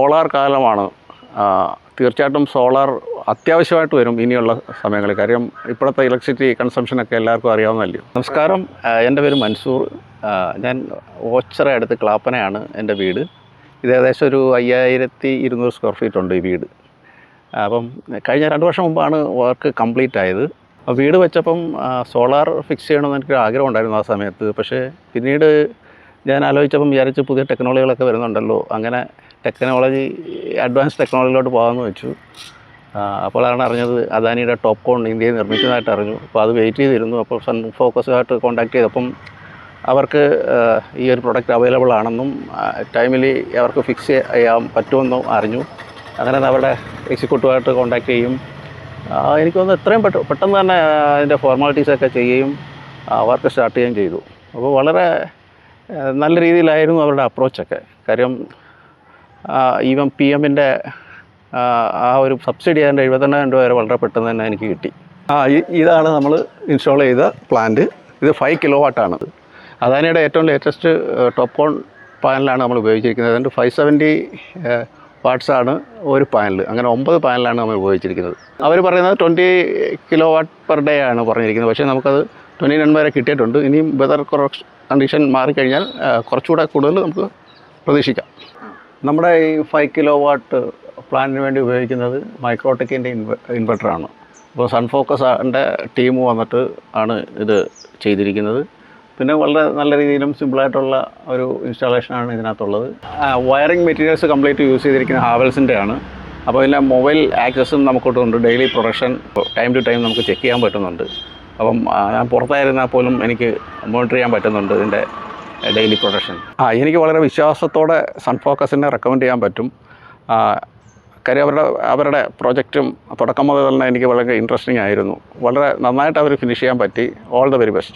Solar കാലമാണ്. തീർച്ചയായിട്ടും solar അത്യാവശ്യമായിട്ട് വരും ഇനിയുള്ള സമയങ്ങളിൽ. കാര്യം ഇപ്പോഴത്തെ ഇലക്ട്രിസിറ്റി കൺസംഷനൊക്കെ എല്ലാവർക്കും അറിയാവുന്നതല്ലേ. നമസ്കാരം. എന്റെ പേര് മൻസൂർ. ഞാൻ ഓച്ചറ അടുത്ത് ക്ലാപ്പനയാണ് എന്റെ വീട്. ഇത് ഏകദേശം ഒരു അയ്യായിരത്തി ഇരുന്നൂറ് സ്ക്വയർ ഫീറ്റ് ഉണ്ട് ഈ വീട്. അപ്പം കഴിഞ്ഞ രണ്ട് വർഷം മുമ്പാണ് വർക്ക് കംപ്ലീറ്റ് ആയത്. വീട് വെച്ചപ്പം സോളാർ ഫിക്സ് ചെയ്യണമെന്ന് എനിക്ക് ആഗ്രഹം ഉണ്ടായിരുന്നു ആ സമയത്ത്. പക്ഷേ പിന്നീട് ഞാൻ ആലോചിച്ചപ്പം വിചാരിച്ച് പുതിയ ടെക്നോളജികളൊക്കെ വരുന്നുണ്ടല്ലോ. അങ്ങനെ ടെക്നോളജി അഡ്വാൻസ് ടെക്നോളജിയിലോട്ട് പോകാമെന്ന് വെച്ചു. അപ്പോഴാണ് അറിഞ്ഞത് അദാനിയുടെ ടോപ്പ് കോൺ ഇന്ത്യയിൽ നിർമ്മിക്കുന്നതായിട്ട് അറിഞ്ഞു. അപ്പോൾ അത് വെയിറ്റ് ചെയ്തിരുന്നു. അപ്പോൾ സൺ ഫോക്കസുമായിട്ട് കോൺടാക്ട് ചെയ്തപ്പം അവർക്ക് ഈ ഒരു പ്രൊഡക്റ്റ് അവൈലബിൾ ആണെന്നും ടൈമിലി അവർക്ക് ഫിക്സ് ചെയ്യാൻ പറ്റുമെന്നും അറിഞ്ഞു. അങ്ങനെ അവരുടെ എക്സിക്യൂട്ടീവായിട്ട് കോൺടാക്ട് ചെയ്യും. എനിക്ക് തോന്നുന്നു എത്രയും പെട്ടെന്ന് പെട്ടെന്ന് തന്നെ അതിന്റെ ഫോർമാലിറ്റീസൊക്കെ ചെയ്യുകയും വർക്ക് സ്റ്റാർട്ട് ചെയ്യുകയും ചെയ്തു. അപ്പോൾ വളരെ നല്ല രീതിയിലായിരുന്നു അവരുടെ അപ്രോച്ചൊക്കെ കാര്യം ഈവൻ പി എമ്മിന്റെ ആ ഒരു സബ്സിഡി അതിന്റെ എഴുപത്തെണ്ണായിരം രൂപ വരെ വളരെ പെട്ടെന്ന് തന്നെ എനിക്ക് കിട്ടി. ആ ഇതാണ് നമ്മൾ ഇൻസ്റ്റാൾ ചെയ്ത പ്ലാന്റ്. ഇത് ഫൈവ് കിലോ വാട്ടാണ് അദാനിയുടെ ഏറ്റവും ലേറ്റസ്റ്റ് ടോപ്പ് ഓൺ പാനലാണ് നമ്മൾ ഉപയോഗിച്ചിരിക്കുന്നത്. അതുകൊണ്ട് ഫൈവ് സെവന്റി വാട്ട്സാണ് ഒരു പാനൽ അങ്ങനെ ഒമ്പത് പാനലാണ് നമ്മൾ ഉപയോഗിച്ചിരിക്കുന്നത്. അവർ പറയുന്നത് twenty kilowatt per day ആണ് പറഞ്ഞിരിക്കുന്നത്. പക്ഷേ നമുക്കത് ട്വന്റി നയൻ വരെ കിട്ടിയിട്ടുണ്ട്. ഇനിയും വെതർ കണ്ടീഷൻ മാറിക്കഴിഞ്ഞാൽ കുറച്ചുകൂടെ കൂടുതൽ നമുക്ക് പ്രതീക്ഷിക്കാം. നമ്മുടെ ഈ ഫൈവ് കിലോ വാട്ട് പ്ലാന്റിന് വേണ്ടി ഉപയോഗിക്കുന്നത് മൈക്രോടെക്കിന്റെ ഇൻവെ ഇൻവെർട്ടറാണ് അപ്പോൾ സൺഫോക്കസിന്റെ ടീം വന്നിട്ട് ആണ് ഇത് ചെയ്തിരിക്കുന്നത്. പിന്നെ വളരെ നല്ല രീതിയിലും സിമ്പിളായിട്ടുള്ള ഒരു ഇൻസ്റ്റാളേഷനാണ് ഇതിനകത്തുള്ളത്. വയറിംഗ് മെറ്റീരിയൽസ് കംപ്ലീറ്റ് യൂസ് ചെയ്തിരിക്കുന്ന ഹാവൽസിന്റെ ആണ്. അപ്പോൾ ഇതിന്റെ മൊബൈൽ ആക്സസും നമുക്കിട്ടുണ്ട് daily production time to time നമുക്ക് ചെക്ക് ചെയ്യാൻ പറ്റുന്നുണ്ട്. അപ്പം ഞാൻ പുറത്തായിരുന്നാൽ പോലും എനിക്ക് മോണിറ്റർ ചെയ്യാൻ പറ്റുന്നുണ്ട് ഇതിന്റെ ഡെയിലി പ്രൊഡക്ഷൻ ആ എനിക്ക് വളരെ വിശ്വാസത്തോടെ സൺഫോക്കസിനെ റെക്കമെൻഡ് ചെയ്യാൻ പറ്റും. കാര്യം അവരുടെ അവരുടെ പ്രോജക്റ്റും തുടക്കം മുതൽ തന്നെ എനിക്ക് വളരെ ഇൻട്രസ്റ്റിംഗ് ആയിരുന്നു. വളരെ നന്നായിട്ട് അവർ ഫിനിഷ് ചെയ്യാൻ പറ്റി. All the very best